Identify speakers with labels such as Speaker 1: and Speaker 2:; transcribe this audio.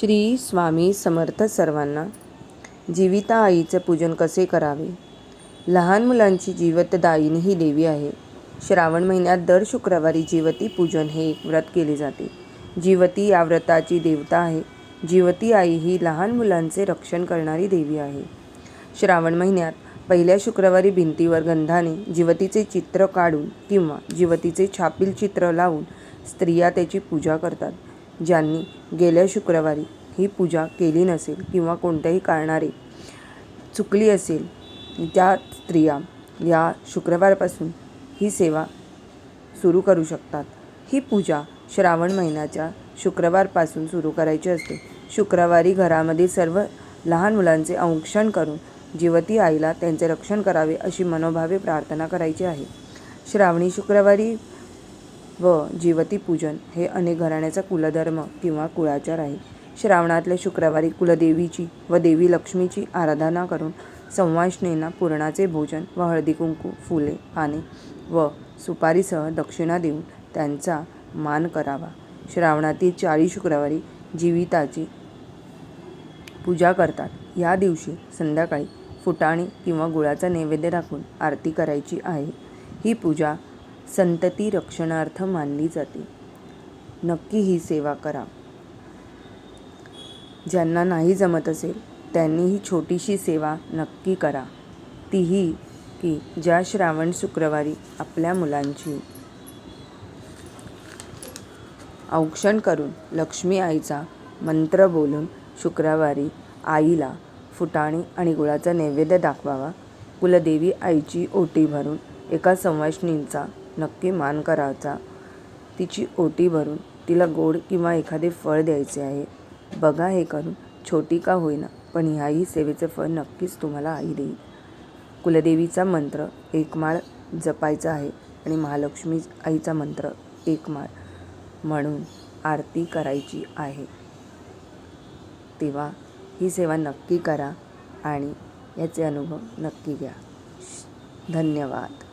Speaker 1: श्री स्वामी समर्थ सर्वांना जीविता आईचं पूजन कसे करावे? लहान मुलांची जीवतदायिनी ही देवी आहे. श्रावण महिन्यात दर शुक्रवारी जीवती पूजन हे एक व्रत केले जाते. जीवती या व्रताची देवता आहे. जीवती आई ही लहान मुलांचे रक्षण करणारी देवी आहे. श्रावण महिन्यात पहिल्या शुक्रवारी भिंतीवर गंधाने जीवतीचे चित्र काढून किंवा जीवतीचे छापील चित्र लावून स्त्रिया त्याची पूजा करतात. ज्यांनी गेल्या शुक्रवारी ही पूजा केली नसेल किंवा कोणत्याही कारणाने चुकली असेल त्या स्त्रिया या शुक्रवारपासून ही सेवा सुरू करू शकतात. ही पूजा श्रावण महिन्याच्या शुक्रवारपासून सुरू करायची असते. शुक्रवारी घरामधील सर्व लहान मुलांचे औक्षण करून जिवती आईला त्यांचे रक्षण करावे अशी मनोभावे प्रार्थना करायची आहे. श्रावणी शुक्रवारी व जीवती पूजन हे अनेक घराण्याचा कुलधर्म किंवा कुळाचार आहे. श्रावणातल्या शुक्रवारी कुलदेवीची व देवी लक्ष्मीची आराधना करून संवाष्णींना पुरणाचे भोजन व हळदी कुंकू फुले पाने व सुपारीसह दक्षिणा देऊन त्यांचा मान करावा. श्रावणातील चाळी शुक्रवारी जीविताची पूजा करतात. या दिवशी संध्याकाळी फुटाणी किंवा गुळाचा नैवेद्य दाखवून आरती करायची आहे. ही पूजा संतती रक्षणार्थ मानली जाते. नक्की ही सेवा करा. ज्यांना नाही जमत असेल त्यांनी ही छोटीशी सेवा नक्की करा. तीही की ज्या श्रावण शुक्रवारी आपल्या मुलांची. औक्षण करून लक्ष्मी आईचा मंत्र बोलून शुक्रवारी आईला फुटाणे आणि गुळाचा नैवेद्य दाखवावा. कुलदेवी आईची ओटी भरून एका संवाष्णींचा नक्की मान करायचा. तिची ओटी भरून तिला गोड किंवा एखादे फळ द्यायचे आहे. बघा हे करून छोटी का होईना पण ह्याही सेवेचे फळ नक्कीच तुम्हाला आई देईल. कुलदेवीचा मंत्र एकमाळ जपायचा आहे आणि महालक्ष्मी आईचा मंत्र एकमाळ म्हणून आरती करायची आहे. तेव्हा ही सेवा नक्की करा आणि याचे अनुभव नक्की घ्या. धन्यवाद.